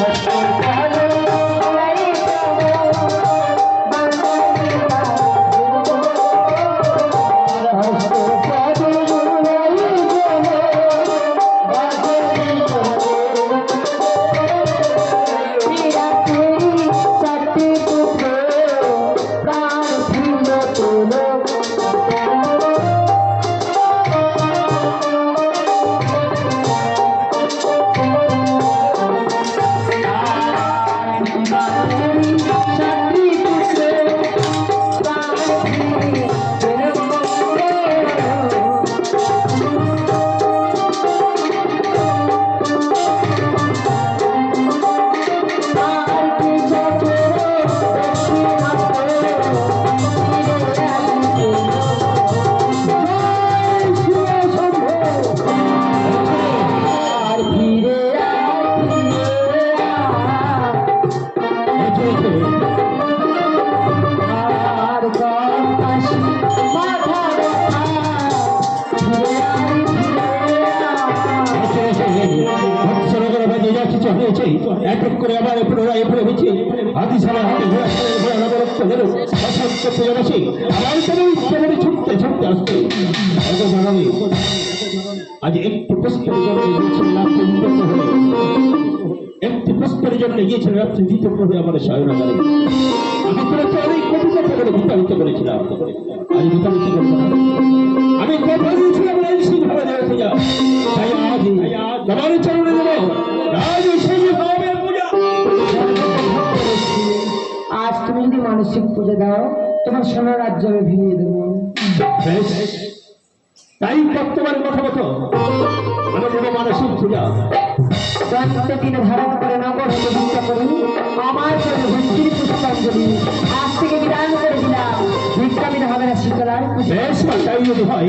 ভক্ত Música ফিরে আয়। এক এক হয়েছে একটি পুষ্পের জন্য গিয়েছিল রাত্রে বিপন্ন একটি পুষ্পের জন্য গিয়েছিল রাত্রে দ্বিত প্রভু আমার সহায়নাগারে আমি তোমাকে অনেক কবিতা করেছিলাম। আজ বিতাড়িত করব পুজো দাও তোমার সোনার রাজ্য আমি ভেঙে দেবো। বেশ। তাই বর্তমান কথা মতো আমার দেবো মানসিক পূজা ধারণ করে নগর ভিক্ষা করি আমার জন্য ভক্তির পুষ্পাঞ্জলি। আজ থেকে বিধান করে দিলাম। হবে না শীতলার বেশ তাই যদি হয়।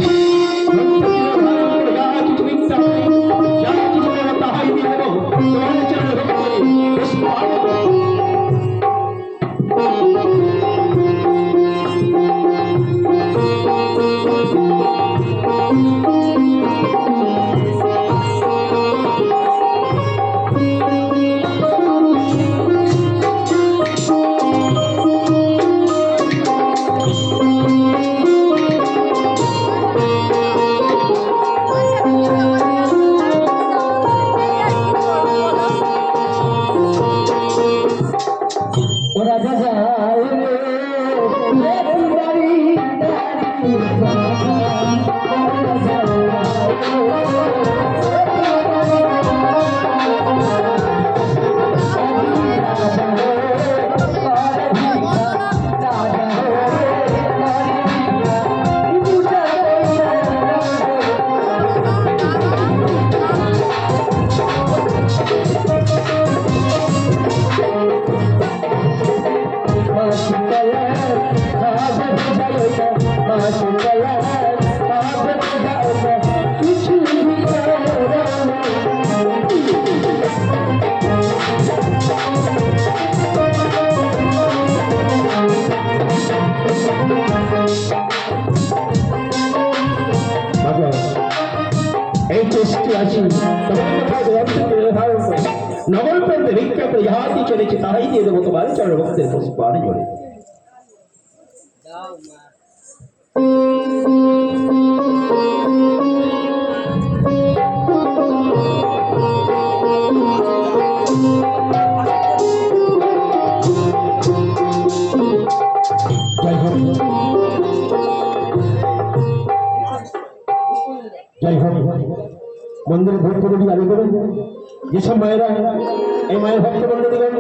এই চেষ্টি আছি তোমার কথা গ্রন্থ করে ধারণ করে নগর প্রান্তে বিখ্যাত ইহাতি চলেছে তাহাই দিয়ে দেবো ভোট করে দিয়ে মন্দিরে আগে করুন। যেসব মায়েরা এই মায়ের ভক্ত মন্ডলীগণ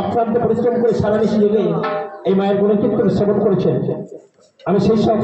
অক্লান্ত পরিশ্রম করে সারা দেশে জেগে এই মায়ের গুণকীর্তন শ্রবণ করেছেন। আমি সেই সব